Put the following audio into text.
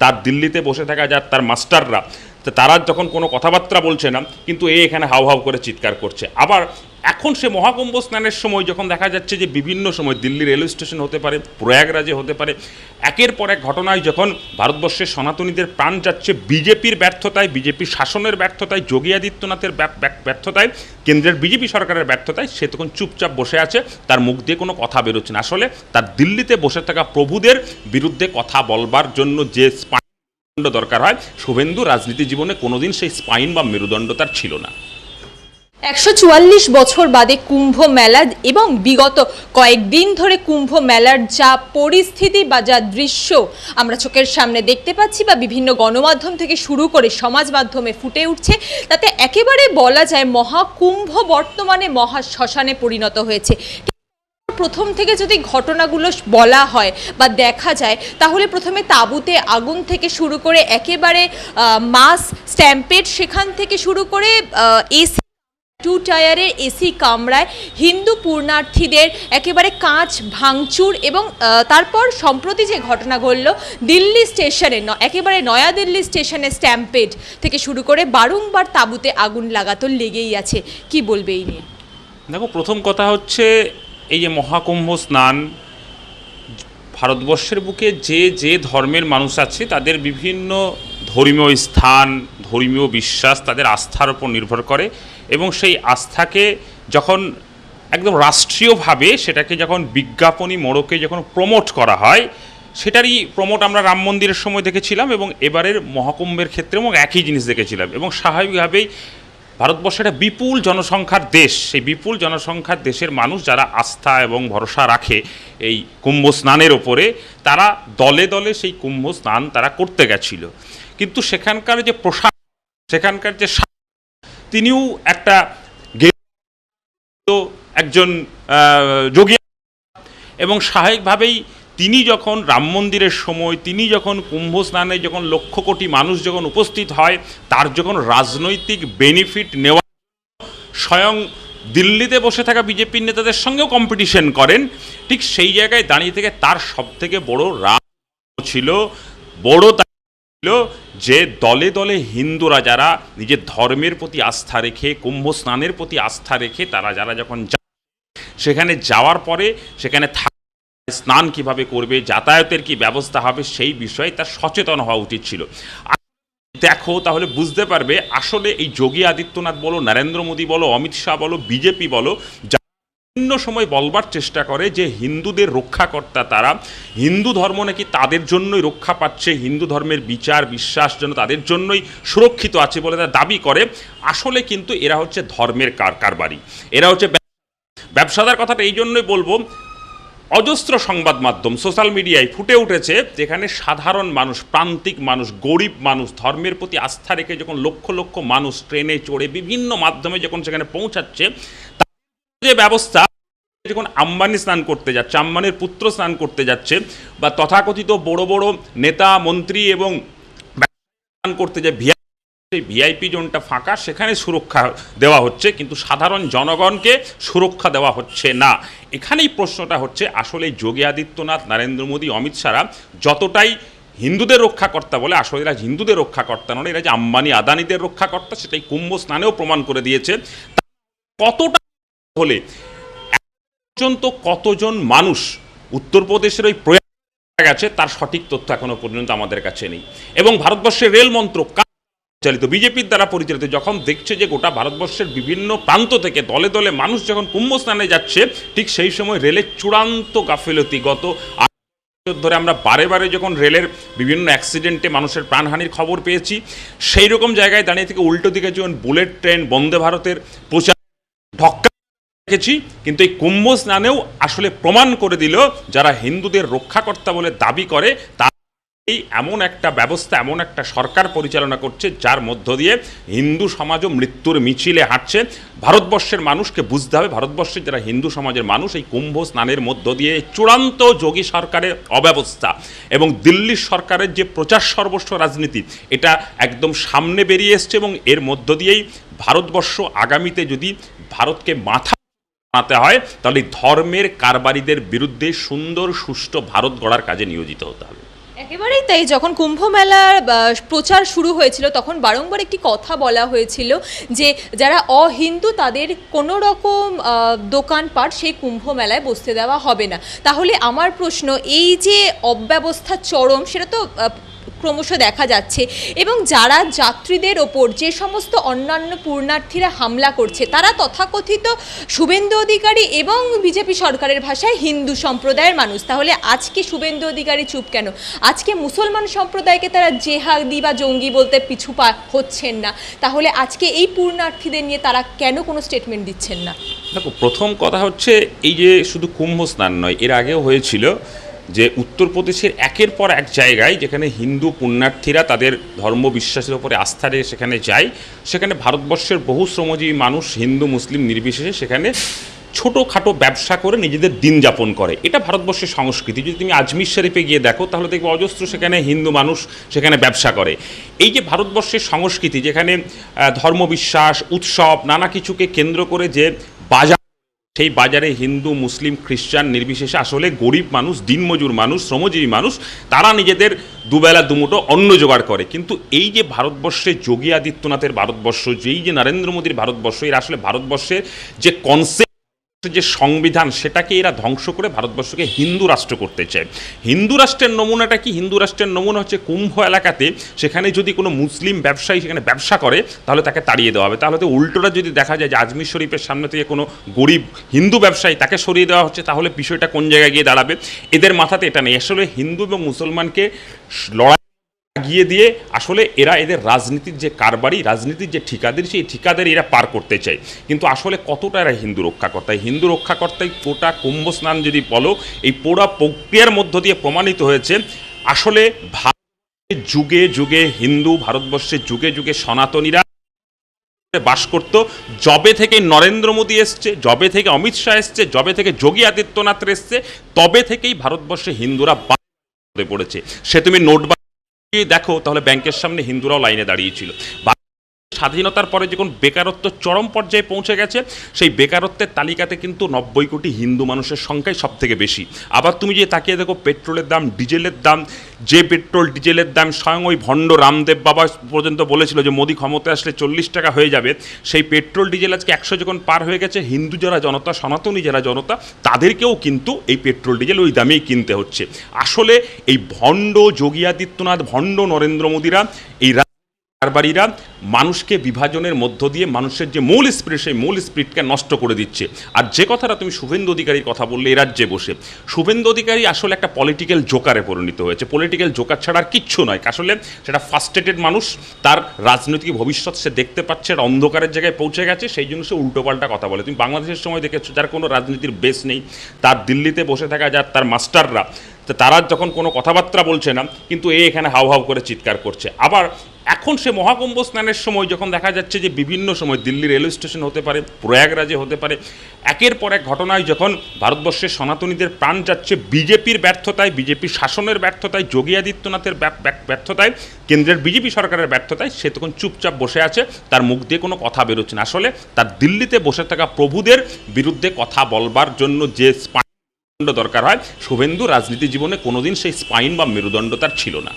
তার দিল্লিতে বসে থাকা যার তার মাস্টাররা তারা যখন কোনো কথাবার্তা বলছে না, কিন্তু এ এখানে হাউ হাউ করে চিৎকার করছে। আবার এখন সে মহাকুম্ভ স্নানের সময় যখন দেখা যাচ্ছে যে বিভিন্ন সময় দিল্লি রেলওয়ে স্টেশন হতে পারে, প্রয়াগরাজে হতে পারে, একের পর এক ঘটনায় যখন ভারতবর্ষের সনাতনীদের প্রাণ যাচ্ছে বিজেপির ব্যর্থতায় বিজেপির শাসনের ব্যর্থতায়, যোগী আদিত্যনাথের ব্যর্থ- ব্যর্থ- ব্যর্থতায়, কেন্দ্রের বিজেপি সরকারের ব্যর্থতায়, সে তখন চুপচাপ বসে আছে, তার মুখ দিয়ে কোনো কথা বেরোচ্ছে না। আসলে তার দিল্লিতে বসে থাকা প্রভুদের বিরুদ্ধে কথা বলবার জন্য যে স্পাইন দরকার হয়, শুভেন্দু রাজনীতি জীবনে কোনোদিন সেই স্পাইন বা মেরুদণ্ড তার ছিল না। একশো চুয়াল্লিশ বছর বাদে কুম্ভ মেলা এবং বিগত কয়েকদিন ধরে কুম্ভ মেলার যা পরিস্থিতি বা যা দৃশ্য আমরা চোখের সামনে দেখতে পাচ্ছি বা বিভিন্ন গণমাধ্যম থেকে শুরু করে সমাজ মাধ্যমে ফুটে উঠছে, তাতে একেবারে বলা যায় মহাকুম্ভ বর্তমানে মহা শ্মশানে পরিণত হয়েছে। প্রথম থেকে যদি ঘটনাগুলো বলা হয় বা দেখা যায়, তাহলে প্রথমে তাঁবুতে আগুন থেকে শুরু করে একেবারে মাস স্ট্যাম্পেড সেখান থেকে শুরু করে এসি টু টায়ারের এসি কামরায় হিন্দু পূর্ণার্থীদের একেবারে কাঁচ, ভাঙচুর এবং তারপর সম্প্রতি যে ঘটনা ঘটল, দিল্লি স্টেশনে একেবারে নয়াদিল্লি স্টেশনে স্ট্যাম্পেড থেকে শুরু করে বারংবার তাঁবুতে আগুন লাগাতো লেগেই আছে। কি বলবে এই নিয়ে? দেখো, প্রথম কথা হচ্ছে এই যে মহাকুম্ভ স্নান, ভারতবর্ষের বুকে যে যে ধর্মের মানুষ আছে, তাদের বিভিন্ন ধর্মীয় স্থান, ধর্মীয় বিশ্বাস তাদের আস্থার উপর নির্ভর করে এবং সেই আস্থাকে যখন একদম রাষ্ট্রীয়ভাবে সেটাকে যখন বিজ্ঞাপনী মোড়কে যখন প্রমোট করা হয়, সেটারই প্রমোট আমরা রাম মন্দিরের সময় দেখেছিলাম এবং এবারের মহাকুম্ভের ক্ষেত্রে এবং একই জিনিস দেখেছিলাম এবং স্বাভাবিকভাবেই ভারতবর্ষ একটা বিপুল জনসংখ্যার দেশ। সেই বিপুল জনসংখ্যার দেশের মানুষ যারা আস্থা এবং ভরসা রাখে এই কুম্ভ স্নানের ওপরে, তারা দলে দলে সেই কুম্ভ স্নান তারা করতে গেছিল। কিন্তু সেখানকার যে প্রশাসন সেখানকার যে তিনিও একটা একজন যোগী এবং স্বাভাবিকভাবেই তিনি যখন রাম মন্দিরের সময়, তিনি যখন কুম্ভ স্নানে যখন লক্ষ কোটি মানুষ যখন উপস্থিত হয়, তার যখন রাজনৈতিক বেনিফিট নেওয়া স্বয়ং দিল্লিতে বসে থাকা বিজেপির নেতাদের সঙ্গেও কম্পিটিশন করেন, ঠিক সেই জায়গায় দাঁড়িয়ে থেকে তার সব থেকে বড় রাগ ছিল, বড় ছিল যে দলে দলে হিন্দুরা যারা নিজের ধর্মের প্রতি আস্থা রেখে কুম্ভ স্নানের প্রতি আস্থা রেখে তারা যারা যখন সেখানে যাওয়ার পরে সেখানে থাক- স্নান কীভাবে করবে, যাতায়াতের কি ব্যবস্থা হবে, সেই বিষয়ে তার সচেতন হওয়া উচিত ছিল। দেখো, তাহলে বুঝতে পারবে, আসলে এই যোগী আদিত্যনাথ বলো, নরেন্দ্র মোদী বলো, অমিত শাহ বলো, বিজেপি বলো বিভিন্ন সময় বলবার চেষ্টা করে যে হিন্দুদের রক্ষাকর্তা তারা। হিন্দু ধর্ম নাকি তাদের জন্যই রক্ষা পাচ্ছে, হিন্দু ধর্মের বিচার, বিশ্বাস যেন তাদের জন্যই সুরক্ষিত আছে বলে তারা দাবি করে। আসলে কিন্তু এরা হচ্ছে ধর্মের কার কারবারি এরা হচ্ছে ব্যবসাদার কথাটা এই জন্যই বলব অজস্র সংবাদ মাধ্যম সোশ্যাল মিডিয়ায় ফুটে উঠেছে, যেখানে সাধারণ মানুষ, প্রান্তিক মানুষ, গরিব মানুষ, ধর্মের প্রতি আস্থা রেখে যখন লক্ষ লক্ষ মানুষ ট্রেনে চড়ে বিভিন্ন মাধ্যমে যখন সেখানে পৌঁছাচ্ছে যে ব্যবস্থা, যখন আম্বানি স্নান করতে যাচ্ছে, আম্বানির পুত্র স্নান করতে যাচ্ছে, বা তথাকথিত বড় বড় নেতা, মন্ত্রী এবং স্নান করতে যায় সেই ভিআইপি জোনটা ফাঁকা, সেখানে সুরক্ষা দেওয়া হচ্ছে, কিন্তু সাধারণ জনগণকে সুরক্ষা দেওয়া হচ্ছে না। এখানেই প্রশ্নটা হচ্ছে, আসলে যোগী আদিত্যনাথ, নরেন্দ্র মোদী, অমিত শাহরা যতটাই হিন্দুদের রক্ষাকর্তা বলে, আসলে এরা হিন্দুদের রক্ষাকর্তা নয়, এরা যে আম্বানি আদানিদের রক্ষাকর্তা, সেটাই কুম্ভ স্নানেও প্রমাণ করে দিয়েছে। কতটা হলে পর্যন্ত কতজন মানুষ উত্তরপ্রদেশের ওই প্রয়াগ গেছে, তার সঠিক তথ্য এখনও পর্যন্ত আমাদের কাছে নেই। এবং ভারতবর্ষের রেল মন্ত্রক পরিচালিত বিজেপির দ্বারা পরিচালিত, যখন দেখছে যে গোটা ভারতবর্ষের বিভিন্ন প্রান্ত থেকে দলে দলে মানুষ যখন কুম্ভ স্নানে যাচ্ছে, ঠিক সেই সময় রেলের চূড়ান্ত গাফিলতি গত ধরে আমরা বারে বারে যখন রেলের বিভিন্ন অ্যাক্সিডেন্টে মানুষের প্রাণহানির খবর পেয়েছি, সেই রকম জায়গায় দাঁড়িয়ে থেকে উল্টো দিকে যখন বুলেট ট্রেন বন্দে ভারতের প্রচার ঢক্কা দেখেছি, কিন্তু এই কুম্ভ স্নানেও আসলে প্রমাণ করে দিল যারা হিন্দুদের রক্ষাকর্তা বলে দাবি করে, তা এই এমন একটা ব্যবস্থা, এমন একটা সরকার পরিচালনা করছে, যার মধ্য দিয়ে হিন্দু সমাজও মৃত্যুর মিছিলে হাঁটছে। ভারতবর্ষের মানুষকে বুঝতে হবে, ভারতবর্ষের যারা হিন্দু সমাজের মানুষ, এই কুম্ভ স্নানের মধ্য দিয়ে চূড়ান্ত যোগী সরকারের অব্যবস্থা এবং দিল্লির সরকারের যে প্রচার সর্বস্ব রাজনীতি, এটা একদম সামনে বেরিয়ে এসছে এবং এর মধ্য দিয়েই ভারতবর্ষ আগামীতে যদি ভারতকে মাথা বানাতে হয়, তাহলে ধর্মের কারবারিদের বিরুদ্ধে সুন্দর, সুষ্ঠু ভারত গড়ার কাজে নিয়োজিত হতে হবে। একেবারেই তাই। যখন কুম্ভ মেলার প্রচার শুরু হয়েছিল, তখন বারংবার একটি কথা বলা হয়েছিল যে, যারা অহিন্দু, তাদের কোনো রকম দোকানপাট সেই কুম্ভ মেলায় বসতে দেওয়া হবে না। তাহলে আমার প্রশ্ন, এই যে অব্যবস্থা চরম, সেটা তো ক্রমশ দেখা যাচ্ছে। এবং যারা যাত্রীদের ওপর যে সমস্ত অন্যান্য পূর্ণার্থীরা হামলা করছে, তারা তথাকথিত শুভেন্দু অধিকারী এবং বিজেপি সরকারের ভাষায় হিন্দু সম্প্রদায়ের মানুষ। তাহলে আজকে শুভেন্দু অধিকারী চুপ কেন? আজকে মুসলমান সম্প্রদায়কে তারা জেহাদি বা জঙ্গি বলতে পিছু পা হচ্ছেন না। তাহলে আজকে এই পূর্ণার্থীদের নিয়ে তারা কেন কোনো স্টেটমেন্ট দিচ্ছেন না? দেখো, প্রথম কথা হচ্ছে এই যে শুধু কুম্ভ স্নান নয়, এর আগেও হয়েছিল। যে উত্তরপ্রদেশের একের পর এক জায়গায় যেখানে হিন্দু পুণ্যার্থীরা তাদের ধর্ম বিশ্বাসের উপরে আস্থা রেখে সেখানে যায়, সেখানে ভারতবর্ষের বহু শ্রমজীবী মানুষ, হিন্দু, মুসলিম নির্বিশেষে সেখানে ছোটোখাটো ব্যবসা করে নিজেদের দিন যাপন করে। এটা ভারতবর্ষের সংস্কৃতি। যদি তুমি আজমির শরীফে গিয়ে দেখো, তাহলে দেখবে অজস্র সেখানে হিন্দু মানুষ সেখানে ব্যবসা করে। এই যে ভারতবর্ষের সংস্কৃতি, যেখানে ধর্মবিশ্বাস, উৎসব, নানা কিছুকে কেন্দ্র করে যে বাজার সেই বাজারে হিন্দু, মুসলিম, খ্রিস্টান নির্বিশেষে আসলে গরিব মানুষ, দিনমজুর মানুষ, শ্রমজীবী মানুষ, তারা নিজেদের দুবেলা দুমুটো অন্ন জোগাড় করে। কিন্তু এই যে ভারতবর্ষে যোগী আদিত্যনাথের ভারতবর্ষ, যেই যে নরেন্দ্র মোদীর ভারতবর্ষ, এরা আসলে ভারতবর্ষের যে কনসেপ্ট যে সংবিধান সেটাকে এরা ধ্বংস করে ভারতবর্ষকে হিন্দু রাষ্ট্র করতে চায়। হিন্দু রাষ্ট্রের নমুনাটা কি? হিন্দু রাষ্ট্রের নমুনা হচ্ছে কুম্ভ এলাকাতে সেখানে যদি কোনো মুসলিম ব্যবসায়ী সেখানে ব্যবসা করে, তাহলে তাকে তাড়িয়ে দেওয়া হবে। তাহলে তো উল্টোটা যদি দেখা যায় যে আজমির শরীফের সামনে থেকে কোনো গরিব হিন্দু ব্যবসায়ী তাকে সরিয়ে দেওয়া হচ্ছে, তাহলে বিষয়টা কোন জায়গায় গিয়ে দাঁড়াবে? এদের মাথাতে এটা নেই। আসলে হিন্দু এবং মুসলমানকে লড়াই গিয়ে দিয়ে আসলে এরা এদের রাজনীতির যে কারবারি, রাজনীতির যে ঠিকাদের, সেই ঠিকাদের এরা পার করতে চায়। কিন্তু আসলে কতটা এরা হিন্দু রক্ষাকর্তা? হিন্দু রক্ষাকর্তাই পোটা কুম্ভ স্নান যদি বলো, এই পোড়া প্রক্রিয়ার মধ্য দিয়ে প্রমাণিত হয়েছে। আসলে যুগে যুগে হিন্দু, ভারতবর্ষের যুগে যুগে সনাতনীরা বাস করত। জবে থেকে নরেন্দ্র মোদী এসছে জবে থেকে অমিত শাহ এসছে জবে থেকে যোগী আদিত্যনাথ এসছে, তবে থেকেই ভারতবর্ষে হিন্দুরা পড়েছে। সে তুমি নোট দেখো তাহলে ব্যাংকের সামনে হিন্দুরাও লাইনে দাঁড়িয়েছিল স্বাধীনতার পরে যখন বেকারত্ব চরম পর্যায়ে পৌঁছে গেছে, সেই বেকারত্বের তালিকাতে কিন্তু নব্বই কোটি হিন্দু মানুষের সংখ্যাই সব থেকে বেশি। আবার তুমি যে তাকিয়ে দেখো পেট্রোলের দাম, ডিজেলের দাম, যে পেট্রোল, ডিজেলের দাম, স্বয়ং ওই ভণ্ড রামদেব বাবা পর্যন্ত বলেছিল যে মোদি ক্ষমতা আসলে চল্লিশ টাকা হয়ে যাবে। সেই পেট্রোল, ডিজেল আজকে একশো যখন পার হয়ে গেছে, হিন্দু যারা জনতা, সনাতনী যারা জনতা, তাদেরকেও কিন্তু এই পেট্রোল, ডিজেল ওই দামেই কিনতে হচ্ছে। আসলে এই ভণ্ড যোগী আদিত্যনাথ, ভণ্ড নরেন্দ্র মোদীরা এই কারবারিরা মানুষকে বিভাজনের মধ্য দিয়ে মানুষের যে মূল স্পিরিট, সেই মূল স্পিরিটকে নষ্ট করে দিচ্ছে। আর যে কথাটা তুমি শুভেন্দু অধিকারীর কথা বললে এ রাজ্যে বসে, শুভেন্দু অধিকারী আসলে একটা পলিটিক্যাল জোকারে পরিণত হয়েছে। পলিটিক্যাল জোকার ছাড়া আর কিচ্ছু নয়, আসলে সেটা ফার্স্টেটেড মানুষ, তার রাজনৈতিক ভবিষ্যৎ সে দেখতে পাচ্ছে একটা অন্ধকারের জায়গায় পৌঁছে গেছে, সেই জন্য সে উল্টোপাল্টা কথা বলে। তুমি বাংলাদেশের সময় দেখেছ, যার কোনো রাজনীতির বেস নেই, তার দিল্লিতে বসে থাকা যার, তার মাস্টাররা তো তারা যখন কোনো কথাবার্তা বলছে না, কিন্তু এ এখানে হাউ হাউ করে চিৎকার করছে। আবার এখন সে মহাকুম্ভ স্নানের সময় যখন দেখা যাচ্ছে যে বিভিন্ন সময় দিল্লি রেলওয়ে স্টেশন হতে পারে, প্রয়াগরাজে হতে পারে, একের পর এক ঘটনায় যখন ভারতবর্ষের সনাতনীদের প্রাণ যাচ্ছে বিজেপির ব্যর্থতায় বিজেপির শাসনের ব্যর্থতায়, যোগী আদিত্যনাথের ব্যর্থ- ব্যর্থ- ব্যর্থতায়, কেন্দ্রের বিজেপি সরকারের ব্যর্থতায়, সে তখন চুপচাপ বসে আছে, তার মুখ দিয়ে কোনো কথা বেরোচ্ছে না। আসলে তার দিল্লিতে বসে থাকা প্রভুদের বিরুদ্ধে কথা বলবার জন্য যে দরকার হয় শুভেন্দু রাজনীতি জীবনে কোনোদিন সেই স্পাইন বা মেরুদণ্ড তার ছিল না।